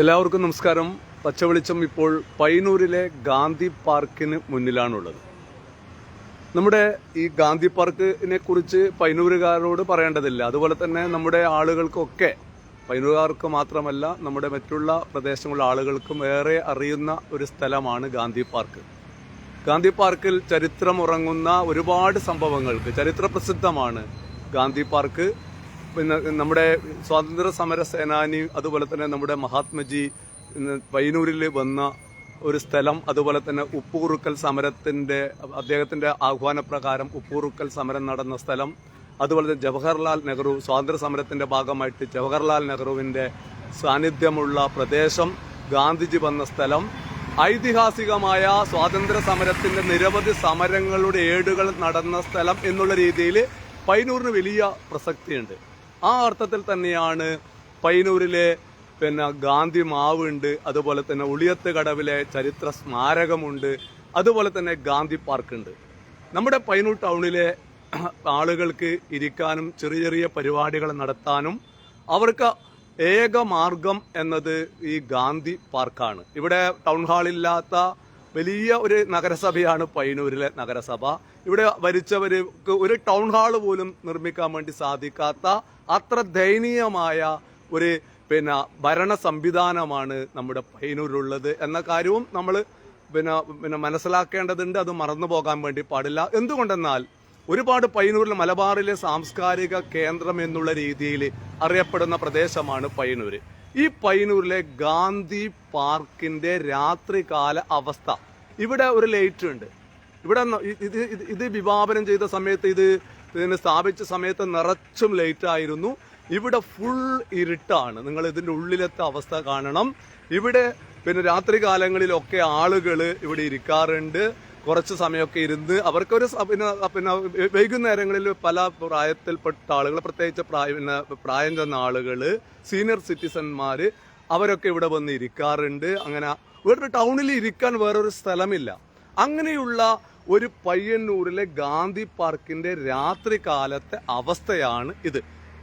എല്ലാവർക്കും നമസ്കാരം. പച്ചവെളിച്ചം ഇപ്പോൾ പൈനൂരിലെ ഗാന്ധി പാർക്കിന് മുന്നിലാണുള്ളത്. നമ്മുടെ ഈ ഗാന്ധി പാർക്കിനെ കുറിച്ച് പയ്യന്നൂരുകാരോട് പറയേണ്ടതില്ല. അതുപോലെ തന്നെ നമ്മുടെ ആളുകൾക്കൊക്കെ പൈനൂരുകാർക്ക് മാത്രമല്ല നമ്മുടെ മറ്റുള്ള പ്രദേശങ്ങളിലെ ആളുകൾക്കും ഏറെ അറിയുന്ന ഒരു സ്ഥലമാണ് ഗാന്ധി പാർക്ക്. ഗാന്ധി പാർക്കിൽ ചരിത്രം ഉറങ്ങുന്ന ഒരുപാട് സംഭവങ്ങൾക്ക് ചരിത്ര പ്രസിദ്ധമാണ് ഗാന്ധി പാർക്ക്. നമ്മുടെ സ്വാതന്ത്ര്യ സമര സേനാനി അതുപോലെ തന്നെ നമ്മുടെ മഹാത്മജി പയ്യന്നൂരിൽ വന്ന ഒരു സ്ഥലം അതുപോലെ തന്നെ ഉപ്പൂറുക്കൽ സമരത്തിന്റെ അദ്ദേഹത്തിന്റെ ആഹ്വാനപ്രകാരം ഉപ്പൂറുക്കൽ സമരം നടന്ന സ്ഥലം അതുപോലെ തന്നെ ജവഹർലാൽ നെഹ്റു സ്വാതന്ത്ര്യ സമരത്തിന്റെ ഭാഗമായിട്ട് ജവഹർലാൽ നെഹ്റുവിന്റെ സാന്നിധ്യമുള്ള പ്രദേശം ഗാന്ധിജി വന്ന സ്ഥലം. ഐതിഹാസികമായ സ്വാതന്ത്ര്യ സമരത്തിന്റെ നിരവധി സമരങ്ങളുടെ ഏടുകൾ നടന്ന സ്ഥലം എന്നുള്ള രീതിയിൽ പയ്യന്നൂരിന് വലിയ പ്രസക്തിയുണ്ട്. ആ അർത്ഥത്തിൽ തന്നെയാണ് പയ്യന്നൂരിലെ പിന്നെ ഗാന്ധി മാവ് ഉണ്ട് അതുപോലെ തന്നെ ഉളിയത്ത് കടവിലെ ചരിത്ര സ്മാരകമുണ്ട് അതുപോലെ തന്നെ ഗാന്ധി പാർക്കുണ്ട്. നമ്മുടെ പയ്യന്നൂർ ടൗണിലെ ആളുകൾക്ക് ഇരിക്കാനും ചെറിയ ചെറിയ പരിപാടികൾ നടത്താനും അവർക്ക് ഏക മാർഗം എന്നത് ഈ ഗാന്ധി പാർക്കാണ്. ഇവിടെ ടൗൺ ഹാളില്ലാത്ത വലിയ ഒരു നഗരസഭയാണ് പയ്യന്നൂരിലെ നഗരസഭ. ഇവിടെ വരിച്ചവർക്ക് ഒരു ടൗൺ ഹാൾ പോലും നിർമ്മിക്കാൻ വേണ്ടി സാധിക്കാത്ത അത്ര ദയനീയമായ ഒരു പിന്നെ ഭരണ സംവിധാനമാണ് നമ്മുടെ പയ്യന്നൂരിലുള്ളത് എന്ന കാര്യവും നമ്മൾ പിന്നെ പിന്നെ മനസ്സിലാക്കേണ്ടതുണ്ട്. അത് മറന്നു പോകാൻ വേണ്ടി പാടില്ല. എന്തുകൊണ്ടെന്നാൽ ഒരുപാട് പൈനൂരിൽ മലബാറിലെ സാംസ്കാരിക കേന്ദ്രം എന്നുള്ള രീതിയിൽ അറിയപ്പെടുന്ന പ്രദേശമാണ് പൈനൂര് ഈ പയ്യന്നൂരിലെ ഗാന്ധി പാർക്കിന്റെ രാത്രികാല അവസ്ഥ. ഇവിടെ ഒരു ലൈറ്റ് ഉണ്ട് ഇവിടെ ഇത് ഇത് വിഭാവനം ചെയ്ത സമയത്ത് ഇത് ഇതിന് സ്ഥാപിച്ച സമയത്ത് നിറച്ചും ലൈറ്റ് ആയിരുന്നു. ഇവിടെ ഫുൾ ഇരുട്ടാണ്. നിങ്ങൾ ഇതിന്റെ ഉള്ളിലത്തെ അവസ്ഥ കാണണം. ഇവിടെ പിന്നെ രാത്രി കാലങ്ങളിലൊക്കെ ആളുകൾ ഇവിടെ ഇരിക്കാറുണ്ട്. കുറച്ച് സമയമൊക്കെ ഇരുന്ന് അവർക്കൊരു പിന്നെ പിന്നെ വൈകുന്നേരങ്ങളിൽ പല പ്രായത്തിൽപ്പെട്ട ആളുകൾ പ്രത്യേകിച്ച് പ്രായ പിന്നെ പ്രായം ചെന്ന ആളുകൾ സീനിയർ സിറ്റിസന്മാർ അവരൊക്കെ ഇവിടെ വന്ന് ഇരിക്കാറുണ്ട്. അങ്ങനെ വേറൊരു ടൗണിൽ ഇരിക്കാൻ വേറൊരു സ്ഥലമില്ല. അങ്ങനെയുള്ള ഒരു പയ്യന്നൂരിലെ ഗാന്ധി പാർക്കിന്റെ രാത്രി കാലത്തെ അവസ്ഥയാണ് ഇത്.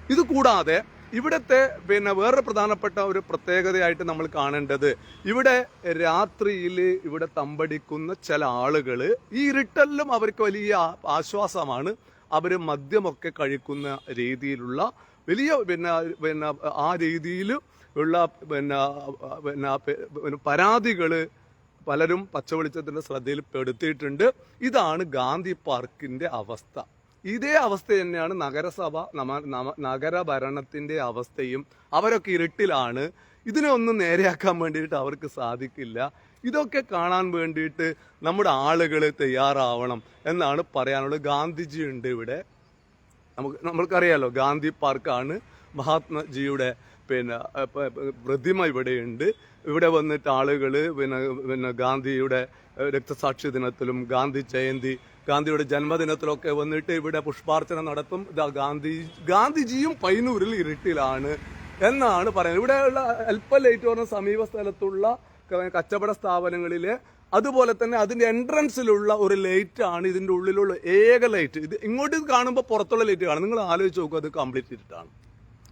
ഇത് കൂടാതെ ഇവിടുത്തെ പിന്നെ വേറൊരു പ്രധാനപ്പെട്ട ഒരു പ്രത്യേകതയായിട്ട് നമ്മൾ കാണേണ്ടത് ഇവിടെ രാത്രിയിൽ ഇവിടെ തമ്പടിക്കുന്ന ചില ആളുകൾ ഈ ഇരുട്ടലിലും അവർക്ക് വലിയ ആശ്വാസമാണ്. അവർ മദ്യമൊക്കെ കഴിക്കുന്ന രീതിയിലുള്ള വലിയ പിന്നെ പിന്നെ ആ രീതിയിൽ ഉള്ള പിന്നെ പിന്നെ പരാതികൾ പലരും പച്ചവെളിച്ചത്തിന്റെ ശ്രദ്ധയിൽ പെടുത്തിയിട്ടുണ്ട് ഇതാണ് ഗാന്ധി പാർക്കിന്റെ അവസ്ഥ. ഇതേ അവസ്ഥ തന്നെയാണ് നഗരസഭ നഗരഭരണത്തിന്റെ അവസ്ഥയും അവരൊക്കെ ഇരുട്ടിലാണ്. ഇതിനെ ഒന്നും നേരെയാക്കാൻ വേണ്ടിയിട്ട് അവർക്ക് സാധിക്കില്ല. ഇതൊക്കെ കാണാൻ വേണ്ടിയിട്ട് നമ്മുടെ ആളുകൾ തയ്യാറാവണം എന്നാണ് പറയാനുള്ളത്. ഗാന്ധിജി ഉണ്ട് ഇവിടെ. നമുക്ക് നമ്മൾക്കറിയാലോ ഗാന്ധി പാർക്കാണ് മഹാത്മജിയുടെ പിന്നെ പ്രതിമ ഇവിടെയുണ്ട്. ഇവിടെ വന്നിട്ട് ആളുകൾ പിന്നെ പിന്നെ ഗാന്ധിയുടെ രക്തസാക്ഷി ദിനത്തിലും ഗാന്ധി ജയന്തി ഗാന്ധിയുടെ ജന്മദിനത്തിലൊക്കെ വന്നിട്ട് ഇവിടെ പുഷ്പാർച്ചന നടത്തും. ഇതാ ഗാന്ധി ഗാന്ധിജിയും പൈനൂരിൽ ഇരുട്ടിലാണ് എന്നാണ് പറയുന്നത്. ഇവിടെയുള്ള അല്പ ലൈറ്റ് പറഞ്ഞ സമീപ സ്ഥലത്തുള്ള കച്ചവട സ്ഥാപനങ്ങളിലെ അതുപോലെ തന്നെ അതിന്റെ എൻട്രൻസിലുള്ള ഒരു ലൈറ്റ് ആണ് ഇതിന്റെ ഉള്ളിലുള്ള ഏക ലൈറ്റ്. ഇത് ഇങ്ങോട്ട് കാണുമ്പോൾ പുറത്തുള്ള ലൈറ്റ് കാണും നിങ്ങൾ ആലോചിച്ച് നോക്കുക അത് കംപ്ലീറ്റ് ഇരുട്ടാണ്.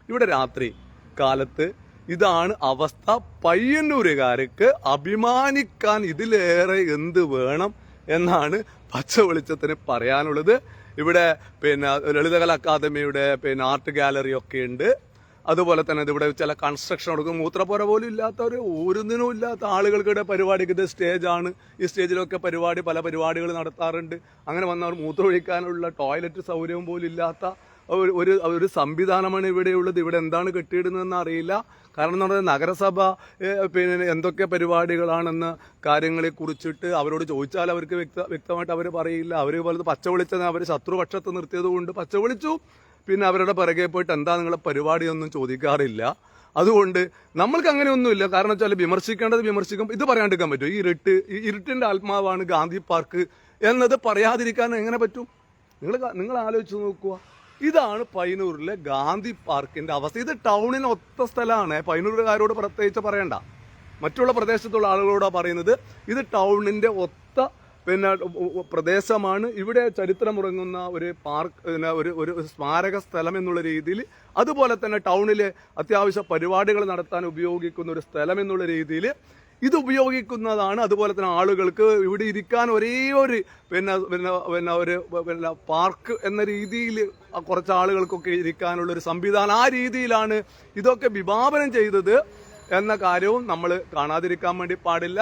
ഇവിടെ രാത്രി കാലത്ത് ഇതാണ് അവസ്ഥ. പയ്യന്നൂരുകാർക്ക് അഭിമാനിക്കാൻ ഇതിലേറെ എന്ത് വേണം എന്നാണ് പച്ച വെളിച്ചത്തിന് പറയാനുള്ളത്. ഇവിടെ പിന്നെ ലളിതകല അക്കാദമിയുടെ പിന്നെ ആർട്ട് ഗാലറി ഒക്കെ ഉണ്ട്. അതുപോലെ തന്നെ ഇവിടെ ചില കൺസ്ട്രക്ഷൻ കൊടുക്കും മൂത്രപ്പുര പോലും ഇല്ലാത്ത ഒരു ഒരിതിനും ഇല്ലാത്ത ആളുകൾക്കിടെ പരിപാടിക്ക് ഇത് സ്റ്റേജാണ് ഈ സ്റ്റേജിലൊക്കെ പരിപാടി പല പരിപാടികൾ നടത്താറുണ്ട്. അങ്ങനെ വന്നവർ മൂത്രമൊഴിക്കാനുള്ള ടോയ്ലറ്റ് സൗകര്യവും പോലും ഇല്ലാത്ത ഒരു ഒരു സംവിധാനമാണ് ഇവിടെയുള്ളത്. ഇവിടെ എന്താണ് കെട്ടിയിടുന്നതെന്ന് അറിയില്ല. കാരണം എന്ന് പറഞ്ഞാൽ നഗരസഭ പിന്നെ എന്തൊക്കെ പരിപാടികളാണെന്ന് കാര്യങ്ങളെ കുറിച്ചിട്ട് അവരോട് ചോദിച്ചാൽ അവർക്ക് വ്യക്ത വ്യക്തമായിട്ട് അവർ പറയില്ല. അവർ പോലത്തെ പച്ച വിളിച്ചത് അവർ ശത്രുപക്ഷത്ത് നിർത്തിയത് കൊണ്ട് പച്ച വിളിച്ചു പിന്നെ അവരുടെ പിറകെ പോയിട്ട് എന്താ നിങ്ങളുടെ പരിപാടിയൊന്നും ചോദിക്കാറില്ല. അതുകൊണ്ട് നമ്മൾക്ക് അങ്ങനെയൊന്നുമില്ല. കാരണം വെച്ചാൽ വിമർശിക്കേണ്ടത് വിമർശിക്കും. ഇത് പറയാണ്ടിരിക്കാൻ പറ്റും ഈ ഇരുട്ട് ഈ ഇരുട്ടിന്റെ ആത്മാവാണ് ഗാന്ധി പാർക്ക് എന്നത് പറയാതിരിക്കാൻ എങ്ങനെ പറ്റും? നിങ്ങൾ നിങ്ങൾ ആലോചിച്ച് നോക്കുക. ഇതാണ് പയ്യന്നൂരിലെ ഗാന്ധി പാർക്കിന്റെ അവസ്ഥ. ഇത് ടൗണിന് ഒത്ത സ്ഥലമാണ്. പയ്യന്നൂരുകാരോട് പ്രത്യേകിച്ച് പറയണ്ട. മറ്റുള്ള പ്രദേശത്തുള്ള ആളുകളോടാണ് പറയുന്നത്. ഇത് ടൗണിന്റെ ഒത്ത പിന്നെ പ്രദേശമാണ്. ഇവിടെ ചരിത്രമുറങ്ങുന്ന ഒരു പാർക്ക് ഒരു ഒരു സ്മാരക സ്ഥലം എന്നുള്ള രീതിയിൽ അതുപോലെ തന്നെ ടൗണിലെ അത്യാവശ്യ പരിപാടികൾ നടത്താൻ ഉപയോഗിക്കുന്ന ഒരു സ്ഥലം എന്നുള്ള രീതിയിൽ ഇത് ഉപയോഗിക്കുന്നതാണ് അതുപോലെ തന്നെ ആളുകൾക്ക് ഇവിടെ ഇരിക്കാൻ ഒരേ ഒരു പിന്നെ പിന്നെ പിന്നെ ഒരു പിന്നെ പാർക്ക് എന്ന രീതിയിൽ കുറച്ച് ആളുകൾക്കൊക്കെ ഇരിക്കാനുള്ള ഒരു സംവിധാനം ആ രീതിയിലാണ് ഇതൊക്കെ വിഭാവനം ചെയ്തത് എന്ന കാര്യവും നമ്മൾ കാണാതിരിക്കാൻ വേണ്ടി പാടില്ല.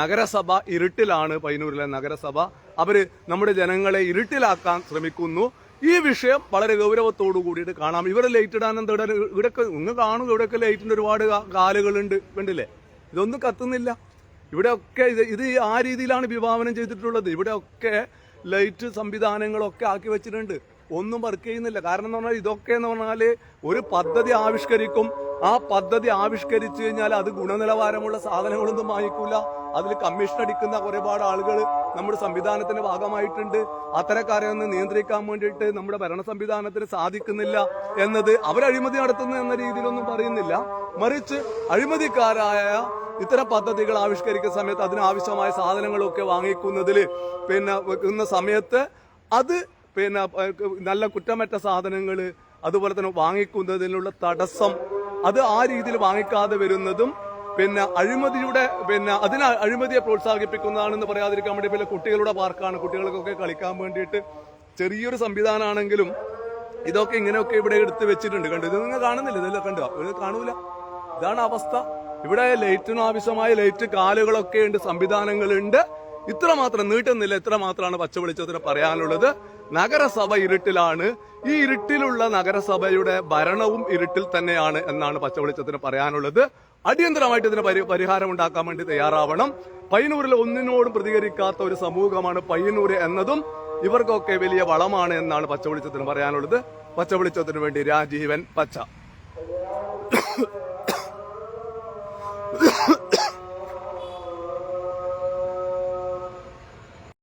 നഗരസഭ ഇരുട്ടിലാണ് പയ്യന്നൂരിലെ നഗരസഭ. അവർ നമ്മുടെ ജനങ്ങളെ ഇരുട്ടിലാക്കാൻ ശ്രമിക്കുന്നു. ഈ വിഷയം വളരെ ഗൗരവത്തോടു കൂടിയിട്ട് കാണാം. ഇവിടെ ലൈറ്റ് ഇടാൻ എന്താ ഇവിടെ ഇവിടെ ഇങ്ങ് കാണും ഇവിടെയൊക്കെ ലൈറ്റിന്റെ ഒരുപാട് കാലുകളുണ്ട് കണ്ടില്ലേ? ഇതൊന്നും കത്തുന്നില്ല. ഇവിടെ ഒക്കെ ഇത് ആ രീതിയിലാണ് വിഭാവനം ചെയ്തിട്ടുള്ളത്. ഇവിടെ ഒക്കെ ലൈറ്റ് സംവിധാനങ്ങളൊക്കെ ആക്കി വെച്ചിട്ടുണ്ട്. ഒന്നും വർക്ക് ചെയ്യുന്നില്ല. കാരണം എന്ന് പറഞ്ഞാൽ ഇതൊക്കെ എന്ന് പറഞ്ഞാൽ ഒരു പദ്ധതി ആവിഷ്കരിക്കും. ആ പദ്ധതി ആവിഷ്കരിച്ചു കഴിഞ്ഞാൽ അത് ഗുണനിലവാരമുള്ള സാധനങ്ങളൊന്നും വാങ്ങിക്കൂല. അതിൽ കമ്മീഷൻ അടിക്കുന്ന ഒരുപാട് ആളുകൾ നമ്മുടെ സംവിധാനത്തിന്റെ ഭാഗമായിട്ടുണ്ട്. അത്തരക്കാരെ ഒന്ന് നിയന്ത്രിക്കാൻ വേണ്ടിയിട്ട് നമ്മുടെ ഭരണ സംവിധാനത്തിന് സാധിക്കുന്നില്ല എന്നത് അവരഴിമതി നടത്തുന്നു എന്ന രീതിയിലൊന്നും പറയുന്നില്ല. മറിച്ച് അഴിമതിക്കാരായ ഇത്തരം പദ്ധതികൾ ആവിഷ്കരിക്കുന്ന സമയത്ത് അതിനാവശ്യമായ സാധനങ്ങളൊക്കെ വാങ്ങിക്കുന്നതിൽ പിന്നെ വെക്കുന്ന സമയത്ത് അത് പിന്നെ നല്ല കുറ്റമറ്റ സാധനങ്ങൾ അതുപോലെ തന്നെ വാങ്ങിക്കുന്നതിനുള്ള തടസ്സം അത് ആ രീതിയിൽ വാങ്ങിക്കാതെ വരുന്നതും പിന്നെ അഴിമതിയുടെ പിന്നെ അതിന് അഴിമതിയെ പ്രോത്സാഹിപ്പിക്കുന്നതാണെന്ന് പറയാതിരിക്കാൻ വേണ്ടി പിന്നെ കുട്ടികളുടെ പാർക്കാണ്. കുട്ടികൾക്കൊക്കെ കളിക്കാൻ വേണ്ടിയിട്ട് ചെറിയൊരു സംവിധാനമാണെങ്കിലും ഇതൊക്കെ ഇങ്ങനെയൊക്കെ ഇവിടെ എടുത്ത് വെച്ചിട്ടുണ്ട്. കണ്ടു? ഇത് നിങ്ങൾ കാണുന്നില്ല? ഇതെല്ലാം കണ്ടു? കാണൂല. ഇതാണ് അവസ്ഥ. ഇവിടെ ലൈറ്റിന് ആവശ്യമായ ലൈറ്റ് കാലുകളൊക്കെ ഉണ്ട് സംവിധാനങ്ങളുണ്ട്. ഇത്ര മാത്രം നീട്ടുന്നില്ല ഇത്ര മാത്രമാണ് പച്ച വെളിച്ചത്തിന് പറയാനുള്ളത്. നഗരസഭ ഇരുട്ടിലാണ്. ഈ ഇരുട്ടിലുള്ള നഗരസഭയുടെ ഭരണവും ഇരുട്ടിൽ തന്നെയാണ് എന്നാണ് പച്ച വെളിച്ചത്തിന് പറയാനുള്ളത്. അടിയന്തരമായിട്ട് ഇതിന് പരി പരിഹാരം ഉണ്ടാക്കാൻ വേണ്ടി തയ്യാറാവണം. പയ്യന്നൂരിൽ ഒന്നിനോടും പ്രതികരിക്കാത്ത ഒരു സമൂഹമാണ് പയ്യന്നൂര് എന്നതും ഇവർക്കൊക്കെ വലിയ വളമാണ് എന്നാണ് പച്ച വെളിച്ചത്തിന് പറയാനുള്ളത്. പച്ച വെളിച്ചത്തിന് വേണ്ടി രാജീവൻ പച്ച.